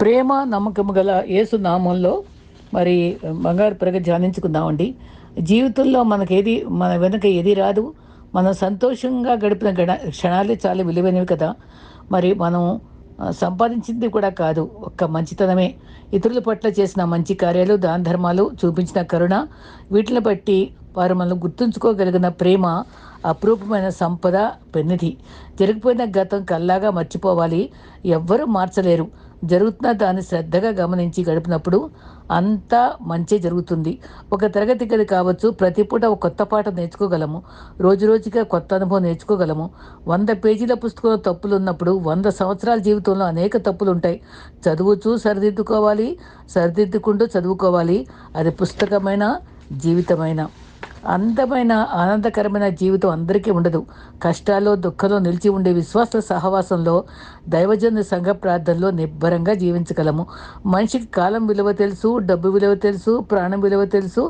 ప్రేమ నమ్మకము గల యేసు నామంలో మరి బంగారు ప్రగతి ధ్యానించుకుందామండి. జీవితంలో మనకేది మన వెనుక ఏది రాదు. మనం సంతోషంగా గడిపిన గణ క్షణాలే చాలా విలువైనవి కదా. మరి మనం సంపాదించింది కూడా కాదు. ఒక్క మంచితనమే. ఇతరుల పట్ల చేసిన మంచి కార్యాలు దాన ధర్మాలు చూపించిన కరుణ వీటిని బట్టి వారు మనం గుర్తుంచుకోగలిగిన ప్రేమ అపురూపమైన సంపద పెన్నిధి. జరిగిపోయిన గతం కల్లాగా మర్చిపోవాలి. ఎవ్వరూ మార్చలేరు. జరుగుతున్న దాన్ని శ్రద్ధగా గమనించి గడిపినప్పుడు అంతా మంచి జరుగుతుంది. ఒక తరగతి గది కావచ్చు ప్రతి పూట ఒక కొత్త పాట నేర్చుకోగలము. రోజు రోజుగా కొత్త అనుభవం నేర్చుకోగలము. వంద పేజీల పుస్తకంలో తప్పులు ఉన్నప్పుడు వంద సంవత్సరాల జీవితంలో అనేక తప్పులు ఉంటాయి. చదువుచూ సరిదిద్దుకోవాలి సరిదిద్దుకుంటూ చదువుకోవాలి. అది పుస్తకమైన జీవితమైన. అందమైన ఆనందకరమైన జీవితం అందరికీ ఉండదు. కష్టాల్లో దుఃఖంలో నిలిచి ఉండే విశ్వాస సహవాసంలో దైవజన సంఘ ప్రార్థనలో నిబ్బరంగా జీవించగలము. మనిషికి కాలం విలువ తెలుసు డబ్బు విలువ తెలుసు ప్రాణం విలువ తెలుసు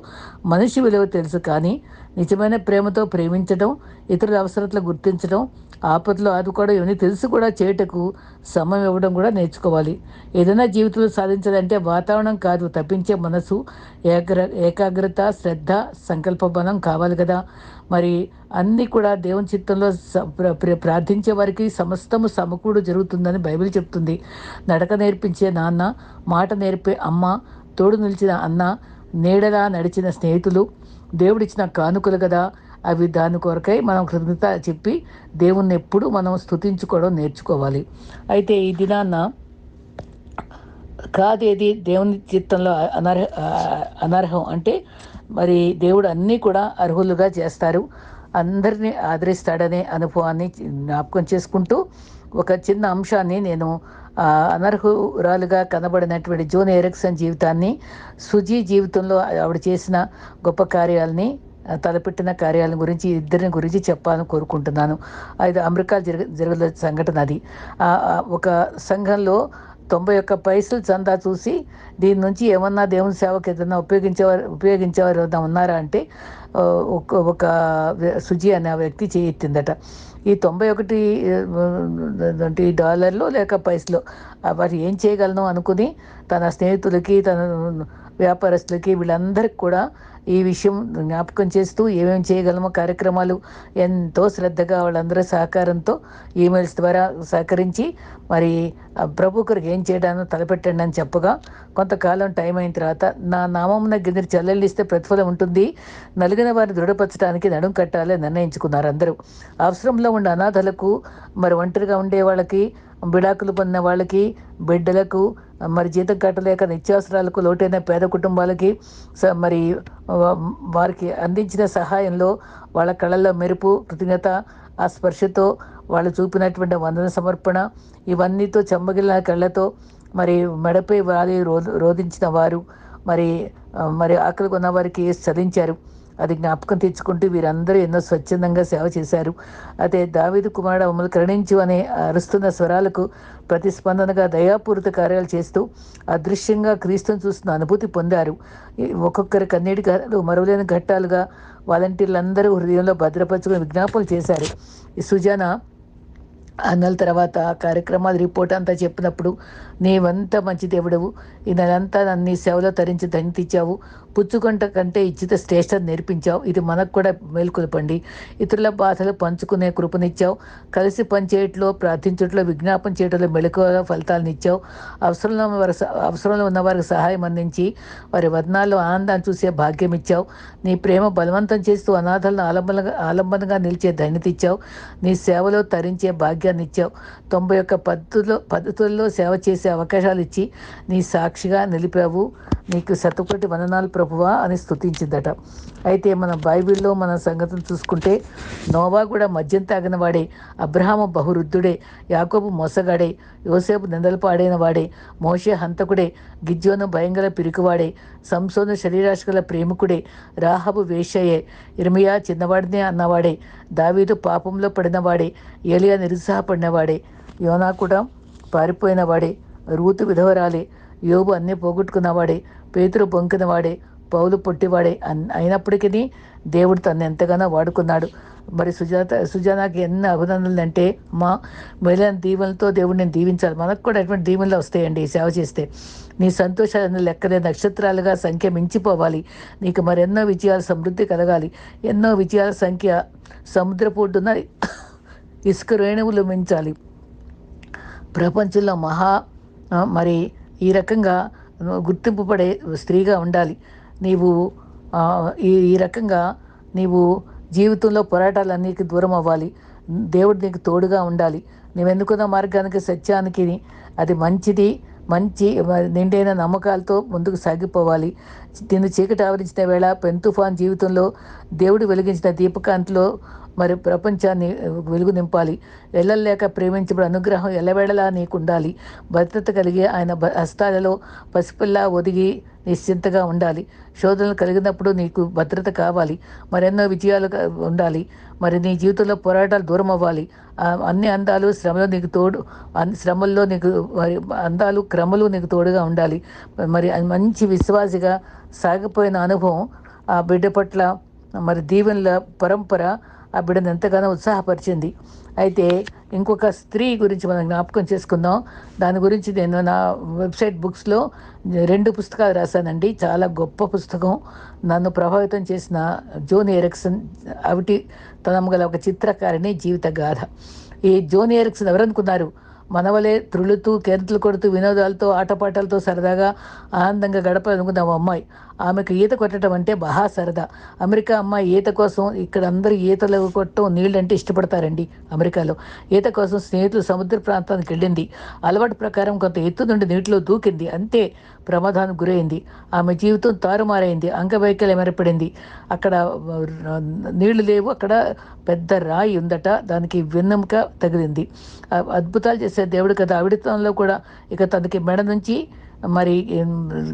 మనిషి విలువ తెలుసు కానీ నిజమైన ప్రేమతో ప్రేమించడం ఇతరుల అవసరతలు గుర్తించడం ఆపదలో ఆదుకోవడం ఇవన్నీ తెలుసు కూడా చేయుటకు సమయం ఇవ్వడం కూడా నేర్చుకోవాలి. ఏదైనా జీవితంలో సాధించాలంటే వాతావరణం కాదు తప్పించే మనసు ఏగ్ర ఏకాగ్రత శ్రద్ధ సంకల్ప బలం కావాలి కదా. మరి అన్నీ కూడా దేవుని చిత్తంలో ప్రార్థించే వారికి సమస్తము సమకూడు జరుగుతుందని బైబిల్ చెప్తుంది. నడక నేర్పించే నాన్న మాట నేర్పే అమ్మ తోడు నిలిచిన అన్న నీడలా నడిచిన స్నేహితులు దేవుడిచ్చిన కానుకలు కదా. అవి దాని కొరకై మనం కృతజ్ఞత చెప్పి దేవుణ్ణి ఎప్పుడు మనం స్తుతించుకోవడం నేర్చుకోవాలి. అయితే ఈ దినాన్న కాదేది దేవుని చిత్తంలో అనర్హ అనర్హం అంటే మరి దేవుడు అన్నీ కూడా అర్హులుగా చేస్తారు. అందరినీ ఆదరిస్తాడనే అనుభవాన్ని జ్ఞాపకం చేసుకుంటూ ఒక చిన్న అంశాన్ని నేను అనర్హురాలుగా కనబడినటువంటి జోన్ ఎరిక్సన్ జీవితాన్ని సుజీ జీవితంలో ఆవిడ చేసిన గొప్ప కార్యాలని తలపెట్టిన కార్యాలను గురించి ఇద్దరిని గురించి చెప్పాలని కోరుకుంటున్నాను. అది అమెరికా జరగ జరగల సంఘటన అది. ఒక సంఘంలో తొంభై ఒక్క పైసలు చందా చూసి దీని నుంచి ఏమన్నా దేవుని సేవకు ఏదన్నా ఉపయోగించేవారు ఉపయోగించేవారు ఏదన్నా ఉన్నారా అంటే ఒక ఒక సుజీ సుజి అనే ఆ వ్యక్తి చేయెత్తిందట ఈ తొంభై ఒకటి అంటే డాలర్లు లేక పైసలు వారు ఏం చేయగలను అనుకుని తన స్నేహితులకి తన వ్యాపారస్తులకి వీళ్ళందరికీ కూడా ఈ విషయం జ్ఞాపకం చేస్తూ ఏమేమి చేయగలమో కార్యక్రమాలు ఎంతో శ్రద్ధగా వాళ్ళందరి సహకారంతో ఈమెయిల్స్ ద్వారా సహకరించి మరి ఆ ప్రభు కొరకు ఏం చేయడానో తలపెట్టండి అని చెప్పగా కొంతకాలం టైం అయిన తర్వాత నా నామం గిన్నె చెల్లెళ్ళిస్తే ప్రతిఫలం ఉంటుంది నలిగిన వారిని దృఢపరచడానికి నడుం కట్టాలని నిర్ణయించుకున్నారు అందరూ. అవసరంలో ఉన్న అనాథలకు మరి ఒంటరిగా ఉండే వాళ్ళకి విడాకులు పొందిన వాళ్ళకి బిడ్డలకు మరి జీతం కట్టలేక నిత్యావసరాలకు లోటైన పేద కుటుంబాలకి స- మరి వారికి అందించిన సహాయంలో వాళ్ళ కళల్లో మెరుపు కృతజ్ఞత ఆ స్పర్శతో వాళ్ళు చూపినటువంటి వందన సమర్పణ ఇవన్నీతో చెమ్మగిలిన కళ్ళతో మరి మెడపై వాలి రో రోధించిన వారు మరి మరి ఆకలి కొన్న వారికి చదించారు అది జ్ఞాపకం తెచ్చుకుంటూ వీరందరూ ఎన్నో స్వచ్ఛందంగా సేవ చేశారు. అయితే దావీదు కుమారుడు మమ్మల్ని కరుణించు అనే అరుస్తున్న స్వరాలకు ప్రతిస్పందనగా దయాపూరిత కార్యాలు చేస్తూ అదృశ్యంగా క్రీస్తుని చూస్తున్న అనుభూతి పొందారు. ఒక్కొక్కరి కన్నీటి మరువలేని ఘట్టాలుగా వాలంటీర్లందరూ హృదయంలో భద్రపరచుకుని విజ్ఞాపనలు చేశారు. ఈ సుజాన ఆ తర్వాత ఆ కార్యక్రమాల రిపోర్ట్ అంతా చెప్పినప్పుడు నీవంతా మంచి దేవుడవు. ఈ నెలంతా నన్ను నీ సేవలో తరించి ధన్యతిచ్చావు పుచ్చుకుంట కంటే ఇచ్చిత శ్రేష్ఠ నేర్పించావు. ఇది మనకు కూడా మేల్కొల్పండి ఇతరుల బాధలు పంచుకునే కృపనిచ్చావు. కలిసి పనిచేయట్లో ప్రార్థించట్లో విజ్ఞాపన చేయటంలో మెలకువగా ఫలితాలను ఇచ్చావు అవసరంలో వారి అవసరంలో ఉన్న వారికి సహాయం అందించి వారి వదనాల్లో ఆనందాన్ని చూసే భాగ్యం ఇచ్చావు నీ ప్రేమ బలవంతం చేస్తూ అనాథలను ఆలంబనగా ఆలంబనగా నిలిచే ధన్యత ఇచ్చావు నీ సేవలో తరించే భాగ్యాన్ని ఇచ్చావు తొంభై ఒక్క పద్ధతుల్లో పద్ధతుల్లో సేవ చేసే అవకాశాలు ఇచ్చి నీ సాక్షిగా నిలిపావు. నీకు శతకోటి వందనాలు ప్రభువా అని స్తుతించిందట. అయితే మన బైబిల్లో మన సంగతిని చూసుకుంటే నోవా కూడా మద్యం తాగిన వాడే అబ్రహాము బహురుద్ధుడే యాకోబు మోసగాడే యోసేపు నిందలు పాడైన వాడే మోషే హంతకుడే గిజ్జోను భయంకర పిరికివాడే సంసోను శరీరాశగల ప్రేమికుడే రాహబు వేషయే ఇర్మియా చిన్నవాడినే అన్నవాడే దావీదు పాపంలో పడినవాడే ఏలియా నిరుత్సాహపడినవాడే యోనా కూడా పారిపోయినవాడే రూతు విధవరాలే యోబు అన్నీ పోగొట్టుకున్నవాడే పేతురు బొంకినవాడే పౌలు పొట్టివాడే అయినప్పటికీ దేవుడు తను ఎంతగానో వాడుకున్నాడు. మరి సుజాత సుజానాకి ఎన్ని అభినందనలు అంటే మా మహిళల దీవెనలతో దేవుడు నేను దీవించాలి. మనకు కూడా అటువంటి దీవెనలు వస్తాయండి సేవ చేస్తే. నీ సంతోషాలను లెక్కలే నక్షత్రాలుగా సంఖ్య మించిపోవాలి. నీకు మరెన్నో విజయాల సమృద్ధి కలగాలి. ఎన్నో విజయాల సంఖ్య సముద్రపు ఇసుక రేణువులు మించాలి. ప్రపంచంలో మహా మరి ఈ రకంగా గుర్తింపు పడే స్త్రీగా ఉండాలి. నీవు ఈ ఈ రకంగా నీవు జీవితంలో పోరాటాలన్నిటికీ దూరం అవ్వాలి. దేవుడు నీకు తోడుగా ఉండాలి. నువ్వు మార్గానికి సత్యానికి అది మంచిది మంచి నిండైన నమ్మకాలతో ముందుకు సాగిపోవాలి. నిన్ను చీకటి ఆవరించిన వేళ పెన్ తుఫాన్ జీవితంలో దేవుడు వెలిగించిన దీపకాంతిలో మరి ప్రపంచాన్ని వెలుగు నింపాలి. వెళ్ళలేక ప్రేమించబడి అనుగ్రహం ఎల్లవేళలా నీకు ఉండాలి భద్రత కలిగి ఆయన హస్తాలలో పసిపిల్ల ఒదిగి నిశ్చింతగా ఉండాలి. శోధనలు కలిగినప్పుడు నీకు భద్రత కావాలి. మరెన్నో విజయాలు ఉండాలి. మరి నీ జీవితంలో పోరాటాలు దూరం అవ్వాలి అన్ని అందాలు శ్రమలో నీకు తోడు అన్ని శ్రమల్లో నీకు మరి అందాలు క్రమలు నీకు తోడుగా ఉండాలి. మరి మంచి విశ్వాసిగా సాగిపోయిన అనుభవం ఆ బిడ్డ పట్ల మరి దీవెనల పరంపర ఆ బిడ్డను ఎంతగానో ఉత్సాహపరిచింది. అయితే ఇంకొక స్త్రీ గురించి మనం జ్ఞాపకం చేసుకుందాం. దాని గురించి నేను నా వెబ్సైట్ బుక్స్లో రెండు పుస్తకాలు రాశానండి. చాలా గొప్ప పుస్తకం. నన్ను ప్రభావితం చేసిన జోన్ ఎరిక్సన్ అవిటి తనము గల ఒక చిత్రకారిణి జీవిత గాథ. ఈ జోన్ ఎరిక్సన్ ఎవరనుకున్నారు? మనవలే త్రులుతూ కెంతులు కొడుతూ వినోదాలతో ఆటపాటలతో సరదాగా ఆనందంగా గడపాలనుకున్న అమ్మాయి. ఆమెకు ఈత కొట్టడం అంటే బహా సరదా. అమెరికా అమ్మాయి ఈత కోసం ఇక్కడ అందరూ ఈతలు కొట్టడం నీళ్ళు అంటే ఇష్టపడతారండి అమెరికాలో. ఈత కోసం స్నేహితులు సముద్ర ప్రాంతానికి వెళ్ళింది. అలవాటు ప్రకారం కొంత ఎత్తు నుండి నీటిలో దూకింది. అంతే ప్రమాదానికి గురైంది. ఆమె జీవితం తారుమారైంది. అంగవైకల్యం ఏర్పడింది. అక్కడ నీళ్ళు లేవు. అక్కడ పెద్ద రాయి ఉందట. దానికి వెన్నెముక తగిలింది. అద్భుతాలు చేసి దేవుడు కదా. ఆవిడతంలో కూడా ఇక తనకి మెడ నుంచి మరి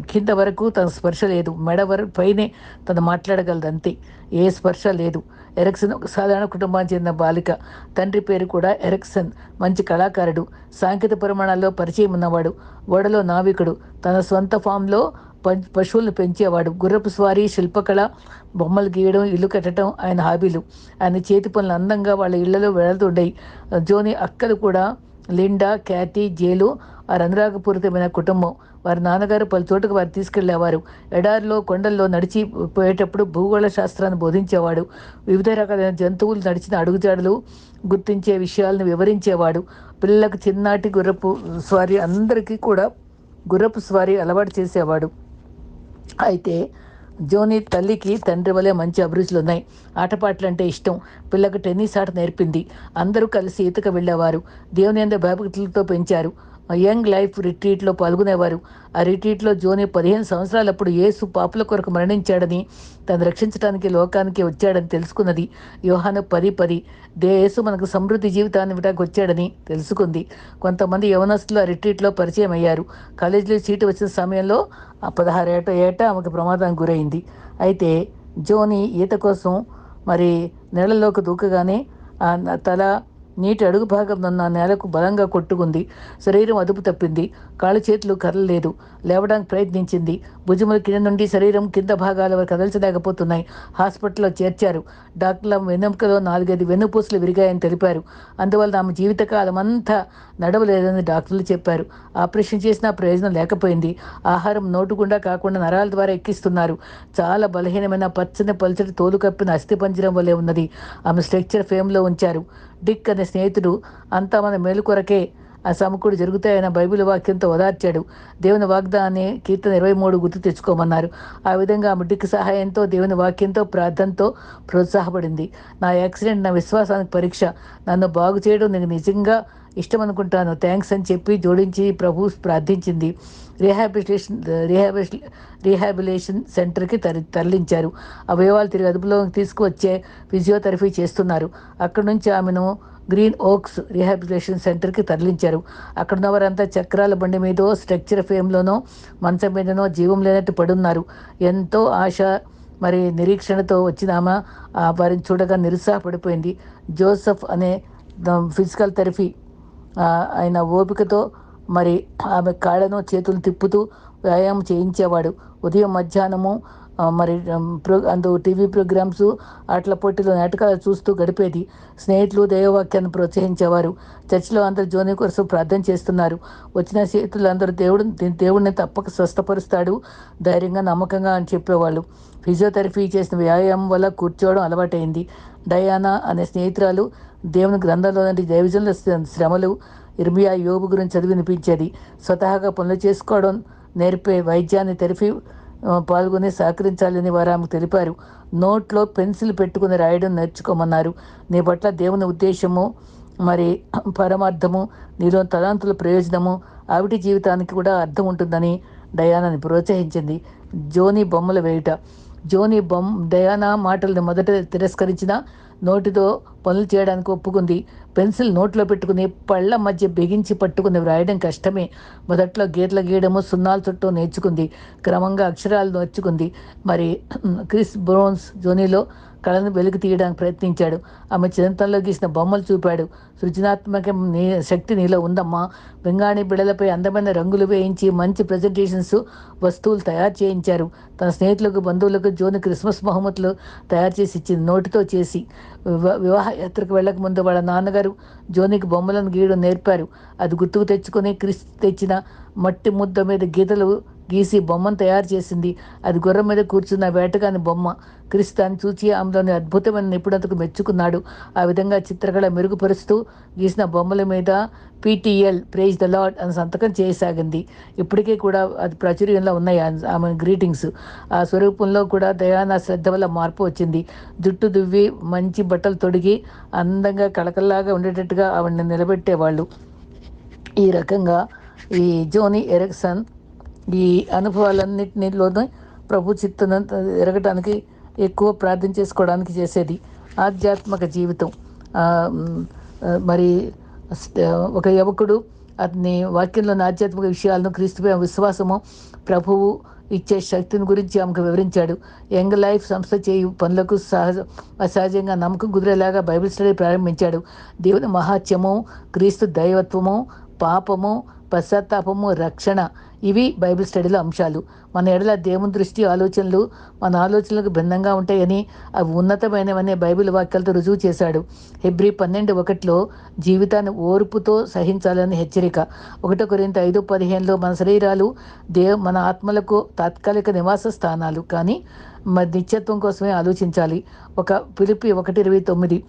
కింద వరకు తన స్పర్శ లేదు. మెడ వరకు పైనే తను మాట్లాడగలదు అంతే. ఏ స్పర్శ లేదు. ఎరక్సన్ ఒక సాధారణ కుటుంబానికి చెందిన బాలిక. తండ్రి పేరు కూడా ఎరక్సన్. మంచి కళాకారుడు. సాంకేతిక పరిమాణాల్లో పరిచయం ఉన్నవాడు. ఓడలో నావికుడు. తన సొంత ఫామ్లో పం- పశువులను పెంచేవాడు. గుర్రపు స్వారీ శిల్పకళ బొమ్మలు గీయడం ఇల్లు కట్టడం ఆయన హాబీలు. ఆయన చేతి పనులు అందంగా వాళ్ళ ఇళ్ళలో వెళుతుండేవి. జోని అక్కలు కూడా లిండా క్యాటీ జేలు వారి అనురాగపూరితమైన కుటుంబం. వారి నాన్నగారు పలు చోటుకు వారు తీసుకెళ్ళేవారు. ఎడారిలో కొండల్లో నడిచి పోయేటప్పుడు భూగోళ శాస్త్రాన్ని బోధించేవాడు. వివిధ రకాలైన జంతువులు నడిచిన అడుగుజాడలు గుర్తించే విషయాలను వివరించేవాడు. పిల్లలకు చిన్నాటి గుర్రపు స్వారీ అందరికీ కూడా గుర్రపు స్వారీ అలవాటు చేసేవాడు. అయితే జోని తల్లికి తండ్రి వలె మంచి అభిరుచులు ఉన్నాయి. ఆటపాటలు అంటే ఇష్టం. పిల్లకు టెన్నిస్ ఆట నేర్పింది. అందరూ కలిసి ఈతకు వెళ్ళేవారు. దేవుని అందరి బాబులతో పెంచారు. యంగ్ లైఫ్ రిట్రీట్లో పాల్గొనేవారు. ఆ రిట్రీట్లో జోని పదిహేను సంవత్సరాలప్పుడు యేసు పాపుల కొరకు మరణించాడని తను రక్షించడానికి లోకానికి వచ్చాడని తెలుసుకున్నది. యోహాను పది పది దే యేసు మనకు సమృద్ధి జీవితాన్ని విటాకు వచ్చాడని తెలుసుకుంది. కొంతమంది యవనస్తులు ఆ రిట్రీట్లో పరిచయం అయ్యారు. కాలేజీలో సీటు వచ్చిన సమయంలో ఆ పదహారు ఏట ఏట ఆమెకు ప్రమాదానికి గురైంది. అయితే జోని ఈత కోసం మరి నీళ్ళలోకి దూకగానే తల నీటి అడుగు భాగం ఉన్న నేలకు బలంగా కొట్టుకుంది. శరీరం అదుపు తప్పింది. కాళ్ళు చేతులు కదలలేదు. లేవడానికి ప్రయత్నించింది. భుజముల కింద నుండి శరీరం కింద భాగాల వరకు కదల్చలేకపోతున్నాయి. హాస్పిటల్లో చేర్చారు. డాక్టర్ల వెన్నెముకలో నాలుగైదు వెన్నుపూసలు విరిగాయని తెలిపారు. అందువల్ల ఆమె జీవితకాలం అంతా నడవలేదని డాక్టర్లు చెప్పారు. ఆపరేషన్ చేసినా ప్రయోజనం లేకపోయింది. ఆహారం నోటుకుండా కాకుండా నరాల ద్వారా ఎక్కిస్తున్నారు. చాలా బలహీనమైన పచ్చని పల్చటి తోలు కప్పిన అస్థిపంజరం వలె ఉన్నది. ఆమె స్ట్రక్చర్ ఫేమ్లో ఉంచారు. డిక్ అనే స్నేహితుడు అంతా మన మేలు కొరకే ఆ సమకూడు జరుగుతాయన్న బైబిల్ వాక్యంతో ఓదార్చాడు. దేవుని వాగ్దాన్ని కీర్తన ఇరవై మూడు గుర్తు తెచ్చుకోమన్నారు. ఆ విధంగా ఆమె డిక్ సహాయంతో దేవుని వాక్యంతో ప్రార్థనతో ప్రోత్సాహపడింది. నా యాక్సిడెంట్ నా విశ్వాసానికి పరీక్ష. నన్ను బాగు చేయడం నేను నిజంగా ఇష్టం అనుకుంటాను థ్యాంక్స్ అని చెప్పి జోడించి ప్రభు ప్రార్థించింది. రీహాబిలిటేషన్ రీహాబి రీహాబిలేషన్ సెంటర్కి తరి తరలించారు. అవయవాలు తిరిగి అదుపులోకి తీసుకువచ్చే ఫిజియోథెరపీ చేస్తున్నారు. అక్కడి నుంచి ఆమెను గ్రీన్ ఓక్స్ రీహాబిలిటేషన్ సెంటర్కి తరలించారు. అక్కడ ఉన్న వారంతా చక్రాల బండి మీదో స్ట్రక్చర్ ఫేమ్లోనో మంచం మీదనో జీవం లేనట్టు పడున్నారు. ఎంతో ఆశ మరి నిరీక్షణతో వచ్చిన ఆమె ఆ వారిని చూడగా నిరుత్సాహపడిపోయింది జోసఫ్ అనే ఫిజికల్ థెరపీ ఆయన ఓపికతో మరి ఆమె కాళ్ళను చేతులు తిప్పుతూ వ్యాయామం చేయించేవాడు. ఉదయం మధ్యాహ్నము మరి ప్రో అందు టీవీ ప్రోగ్రామ్స్ ఆటల పోటీలు నాటకాలు చూస్తూ గడిపేది. స్నేహితులు దైవవాక్యాన్ని ప్రోత్సహించేవారు. చర్చిలో అందరూ జోని కోసం ప్రార్థన చేస్తున్నారు. వచ్చిన స్నేహితులు అందరూ దేవుడు దేవుడిని తప్పక స్వస్థపరుస్తాడు ధైర్యంగా నమ్మకంగా అని చెప్పేవాళ్ళు. ఫిజియోథెరపీ చేసిన వ్యాయామం వల్ల కూర్చోవడం అలవాటైంది. డయానా అనే స్నేహితురాలు దేవుని గ్రంథంలోని దైవజనుల శ్రమలు ఇర్మియా యోబు గురించి చదివి వినిపించేది. స్వతహాగా పనులు చేసుకోవడం నేర్పే వైద్యాన్ని తెరిపి పాల్గొని సహకరించాలని వారు ఆమెకు తెలిపారు. నోట్లో పెన్సిల్ పెట్టుకుని రాయడం నేర్చుకోమన్నారు. నీ పట్ల దేవుని ఉద్దేశము మరి పరమార్థము నీలో తలాంతుల ప్రయోజనము ఆవిటి జీవితానికి కూడా అర్థం ఉంటుందని డయానాని ప్రోత్సహించింది. జోని బొమ్మలు వేయుట. జోని బొమ్ డయానా మాటలను మొదట తిరస్కరించిన నోటితో పనులు చేయడానికి ఒప్పుకుంది. పెన్సిల్ నోట్లో పెట్టుకుని పళ్ళ మధ్య బిగించి పట్టుకుని వ్రాయడం కష్టమే. మొదట్లో గీతలు గీయడము సున్నాల చుట్టూ నేర్చుకుంది. క్రమంగా అక్షరాలు నేర్చుకుంది మరి క్రిస్ బ్రోన్స్ జోనీలో కళను వెలికి తీయడానికి ప్రయత్నించాడు. ఆమె చిరంతంలో గీసిన బొమ్మలు చూపాడు. సృజనాత్మక నీ శక్తి నీలో ఉందమ్మా. పింగాణి బిడలపై అందమైన రంగులు వేయించి మంచి ప్రజెంటేషన్స్ వస్తువులు తయారు చేయించారు. తన స్నేహితులకు బంధువులకు జోన్ క్రిస్మస్ బహుమతులు తయారు చేసి ఇచ్చింది నోటితో చేసి వివాహ యాత్రకు వెళ్ళక ముందు వాళ్ళ నాన్నగారు జోనికి బొమ్మలను గీయడం నేర్పారు. అది గుర్తుకు తెచ్చుకొని క్రిస్ తెచ్చిన మట్టి ముద్ద మీద గీతలు గీసి బొమ్మను తయారు చేసింది. అది గుర్రం మీద కూర్చున్న వేటగాని బొమ్మ. క్రిస్తాన్ చూచి ఆమెలోని అద్భుతమైన నిపుణతకు మెచ్చుకున్నాడు. ఆ విధంగా చిత్రకళ మెరుగుపరుస్తూ గీసిన బొమ్మల మీద పీటీఎల్ ప్రేజ్ ద లాడ్ అని సంతకం చేయసాగింది. ఇప్పటికీ కూడా అది ప్రాచుర్యంలో ఉన్నాయి ఆ- ఆమె గ్రీటింగ్స్. ఆ స్వరూపంలో కూడా దయాన శ్రద్ధ వల్ల మార్పు వచ్చింది. జుట్టు దువ్వి మంచి బట్టలు తొడిగి అందంగా కళకల్లాగా ఉండేటట్టుగా ఆవిడని నిలబెట్టేవాళ్ళు. ఈ రకంగా ఈ జోనీ ఎరక్సన్ ఈ అనుభవాలన్నింటిలోనూ ప్రభు చిత్తను ఎరగటానికి ఎక్కువ ప్రార్థన చేసుకోవడానికి చేసేది. ఆధ్యాత్మిక జీవితం. మరి ఒక యువకుడు అతని వాక్యంలోని ఆధ్యాత్మిక విషయాలను క్రీస్తుపై విశ్వాసము ప్రభువు ఇచ్చే శక్తిని గురించి ఆమెకు వివరించాడు. యంగ్ లైఫ్ సంస్థ చేయు పనులకు సహజ అసహజంగా నమ్మకం కుదిరేలాగా బైబిల్ స్టడీ ప్రారంభించాడు. దేవుని మహాత్యము క్రీస్తు దైవత్వము పాపము పశ్చాత్తాపము రక్షణ ఇవి బైబిల్ స్టడీలో అంశాలు. మన ఎడల దేవుని దృష్టి ఆలోచనలు మన ఆలోచనలకు భిన్నంగా ఉంటాయని అవి ఉన్నతమైనవనే బైబిల్ వాక్యాలతో రుజువు చేశాడు. హెబ్రి పన్నెండు ఒకటిలో జీవితాన్ని ఓర్పుతో సహించాలని హెచ్చరిక. ఒకటో కొరింత ఐదు పదిహేనులో మన శరీరాలు దే మన ఆత్మలకు తాత్కాలిక నివాస స్థానాలు కానీ మరి నిత్యత్వం కోసమే ఆలోచించాలి. ఒక పిలిపి ఒకటి ఇరవై తొమ్మిది.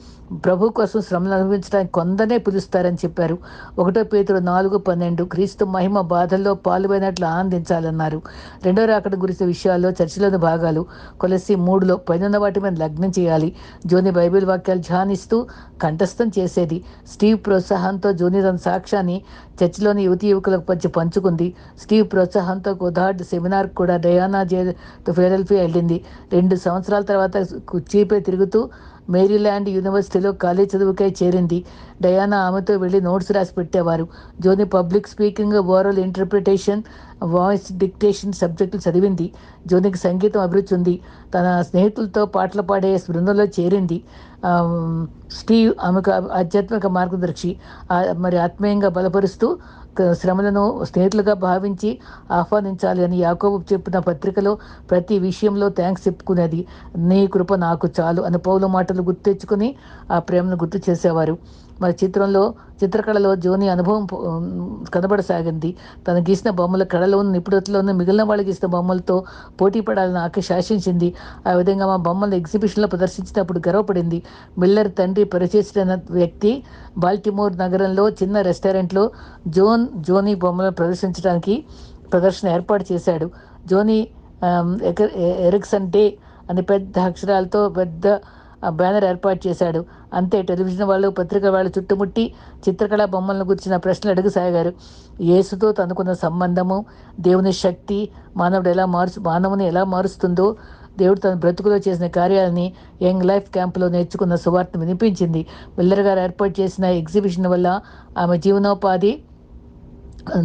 ప్రభు కోసం శ్రమను అనుభవించడానికి కొందనే పిలుస్తారని చెప్పారు. ఒకటో పేతుడు నాలుగు పన్నెండు. క్రీస్తు మహిమ బాధల్లో పాల్పోయినట్లు ఆనందించాలన్నారు. రెండో రాకడ గురించిన విషయాల్లో చర్చలోని భాగాలు కొలసి మూడులో పైన వాటి మీద లగ్నం చేయాలి. జోని బైబిల్ వాక్యాలు ధ్యానిస్తూ కంఠస్థం చేసేది. స్టీవ్ ప్రోత్సాహంతో జోని తన సాక్ష్యాన్ని చర్చిలోని యువతి యువకులకు పంచి పంచుకుంది. స్టీవ్ ప్రోత్సాహంతో గోదార్డ్ సెమినార్ కూడా డయానా జే ఫిలడెల్ఫియా వెళ్ళింది. రెండు సంవత్సరాల తర్వాత కుర్చీపై తిరుగుతూ మేరీల్యాండ్ యూనివర్సిటీలో కాలేజ్ చదువుకై చేరింది. డయానా ఆమెతో వెళ్ళి నోట్స్ రాసి పెట్టేవారు. Joni public speaking oral interpretation voice dictation సబ్జెక్టులు చదివింది. జోనికి సంగీతం అభిరుచి ఉంది తన స్నేహితులతో పాటలు పాడే బృందంలో చేరింది. స్టీవ్ ఆమెకు ఆధ్యాత్మిక మార్గదర్శి. మరి ఆత్మీయంగా బలపరుస్తూ శ్రమలను స్నేహితులుగా భావించి ఆహ్వానించాలి అని యాకోబు చెప్పిన పత్రికలో ప్రతి విషయంలో థ్యాంక్స్ చెప్పుకునేది నీ కృప నాకు చాలు అని పౌల మాటలు గుర్తు తెచ్చుకుని ఆ ప్రేమను గుర్తు చేసేవారు. మరి చిత్రంలో చిత్రకళలో జోని అనుభవం కనబడసాగింది. తను గీసిన బొమ్మల కళలోను నిపుణతలోను మిగిలిన వాళ్ళు గీసిన బొమ్మలతో పోటీ పడాలని ఆకి శాసించింది. ఆ విధంగా మా బొమ్మలు ఎగ్జిబిషన్లో ప్రదర్శించినప్పుడు గర్వపడింది. మిల్లర్ తండ్రి పరిచేసిన వ్యక్తి బాల్టిమోర్ నగరంలో చిన్న రెస్టారెంట్లో జోన్ జోని బొమ్మలను ప్రదర్శించడానికి ప్రదర్శన ఏర్పాటు చేశాడు. జోని ఎక- ఎరిక్సన్ డే అని పెద్ద అక్షరాలతో పెద్ద ఆ బ్యానర్ ఏర్పాటు చేశాడు. అంతే టెలివిజన్ వాళ్ళు పత్రిక వాళ్ళు చుట్టుముట్టి చిత్రకళా బొమ్మలను గురించిన ప్రశ్నలు అడుగుసాగారు యేసుతో తనకున్న సంబంధము దేవుని శక్తి మానవుడు ఎలా మారుచు మానవుని ఎలా మారుస్తుందో దేవుడు తన బ్రతుకులో చేసిన కార్యాలని యంగ్ లైఫ్ క్యాంపులో నేర్చుకున్న సువార్తను వినిపించింది. మిల్లర్ గారు ఏర్పాటు చేసిన ఎగ్జిబిషన్ వల్ల ఆమె జీవనోపాధి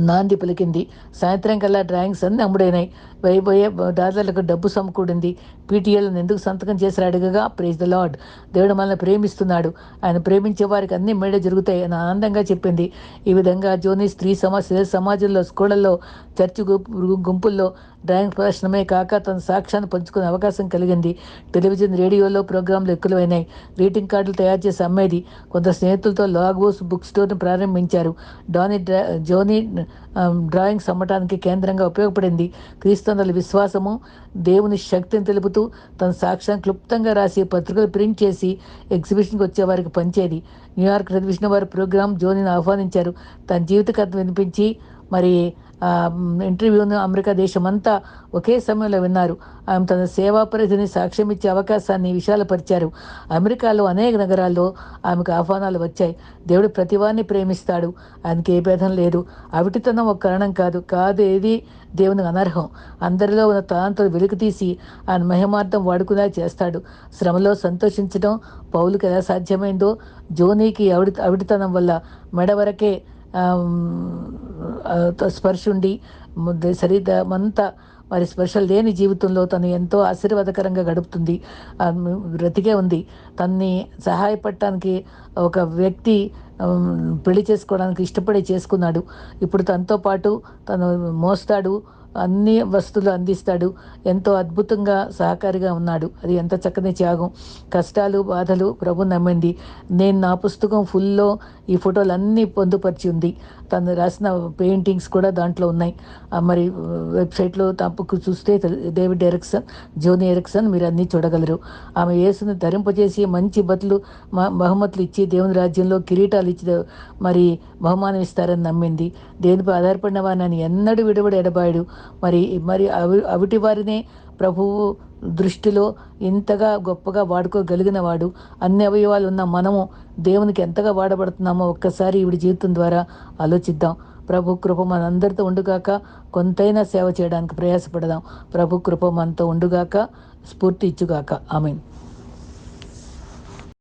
నాంది పలికింది. సాయంత్రం కల్లా డ్రాయింగ్స్ అన్నీ అమ్ముడైనాయి. వేయబోయే దాదాలకు డబ్బు సమకూడింది. పీటీఏలను ఎందుకు సంతకం చేసి అడగగా ప్రేజ్ ద లాడ్ దేవుడు మనల్ని ప్రేమిస్తున్నాడు. ఆయన ప్రేమించే వారికి అన్ని మేడ జరుగుతాయి అని ఆనందంగా చెప్పింది. ఈ విధంగా జోని స్త్రీ సమాజ సమాజంలో స్కూళ్ళల్లో చర్చి గుంపుల్లో డ్రాయింగ్ ప్రదర్శనమే కాక తన సాక్ష్యాన్ని పంచుకునే అవకాశం కలిగింది. టెలివిజన్ రేడియోలో ప్రోగ్రాంలు ఎక్కువైనాయి. గ్రీటింగ్ కార్డులు తయారు చేసి అమ్మేది కొంత స్నేహితులతో లాగోస్ బుక్ స్టోర్ను ప్రారంభించారు. డానీ డ్రా జోనీ డ్రాయింగ్స్ అమ్మటానికి కేంద్రంగా ఉపయోగపడింది. క్రీస్తు క్రైస్తవుల విశ్వాసము దేవుని శక్తిని తెలుపుతూ తన సాక్ష్యాన్ని క్లుప్తంగా రాసి పత్రికలు ప్రింట్ చేసి ఎగ్జిబిషన్కి వచ్చే వారికి పంచేది. న్యూయార్క్ టెలివిజన్ వారి ప్రోగ్రాం జోనీని ఆహ్వానించారు. తన జీవిత కథ వినిపించి మరి ఇంటర్వ్యూను అమెరికా దేశమంతా ఒకే సమయంలో విన్నారు. ఆమె తన సేవా పరిధిని సాక్ష్యం ఇచ్చే అవకాశాన్ని విశాలపరిచారు అమెరికాలో అనేక నగరాల్లో ఆమెకు ఆహ్వానాలు వచ్చాయి. దేవుడు ప్రతివాన్ని ప్రేమిస్తాడు. ఆయనకి ఏ భేదం లేదు. అవిటితనం ఒక కారణం కాదు. కాదు ఏది? దేవునికి అనర్హం. అందరిలో ఉన్న తలాంతలు వెలుగు తీసి ఆయన మహిమార్థం వాడుకునేలా చేస్తాడు. శ్రమలో సంతోషించడం పౌలుకి ఎలా సాధ్యమైందో జోనీకి అవిడి అవిటితనం వల్ల మెడ వరకే స్పర్శ ఉండి ముద్ద- శరీరమంతా మరి స్పర్శ లేని జీవితంలో తను ఎంతో ఆశీర్వాదకరంగా గడుపుతుంది. బ్రతికే ఉంది. తన్ని సహాయపడటానికి ఒక వ్యక్తి పెళ్ళి చేసుకోవడానికి ఇష్టపడి చేసుకున్నాడు. ఇప్పుడు తనతో పాటు తను మోస్తాడు అన్ని వస్తువులు అందిస్తాడు. ఎంతో అద్భుతంగా సహకారిగా ఉన్నాడు. అది ఎంత చక్కని త్యాగం. కష్టాలు బాధలు ప్రభు నమ్మింది. నేను నా పుస్తకం ఫుల్లో ఈ ఫోటోలు అన్నీ పొందుపరిచి ఉంది. తను రాసిన పెయింటింగ్స్ కూడా దాంట్లో ఉన్నాయి. ఆ, మరి వెబ్సైట్లో తప్పకు చూస్తే డేవిడ్ ఎరిక్సన్ జోని ఎరిక్సన్ మీరు అన్నీ చూడగలరు. ఆమె యేసును ధరింపజేసి మంచి బతులు మ- బహుమతులు ఇచ్చి దేవుని రాజ్యంలో కిరీటాలు ఇచ్చి మరి బహుమానం ఇస్తారని నమ్మింది. దేనిపై ఆధారపడిన వారిని ఎన్నడూ విడబడి ఎడబాయడు. మరి మరి అవి అవిటి వారినే ప్రభువు దృష్టిలో ఇంతగా గొప్పగా వాడుకోగలిగిన వాడు అన్ని అవయవాలు ఉన్న మనము దేవునికి ఎంతగా వాడబడుతున్నామో ఒక్కసారి ఈవిడి జీవితం ద్వారా ఆలోచిద్దాం. ప్రభు కృప మనందరితో ఉండుగాక కొంతైనా సేవ చేయడానికి ప్రయాసపడదాం. ప్రభు కృప మనతో ఉండుగాక స్ఫూర్తి ఇచ్చుగాక. ఆమెన్.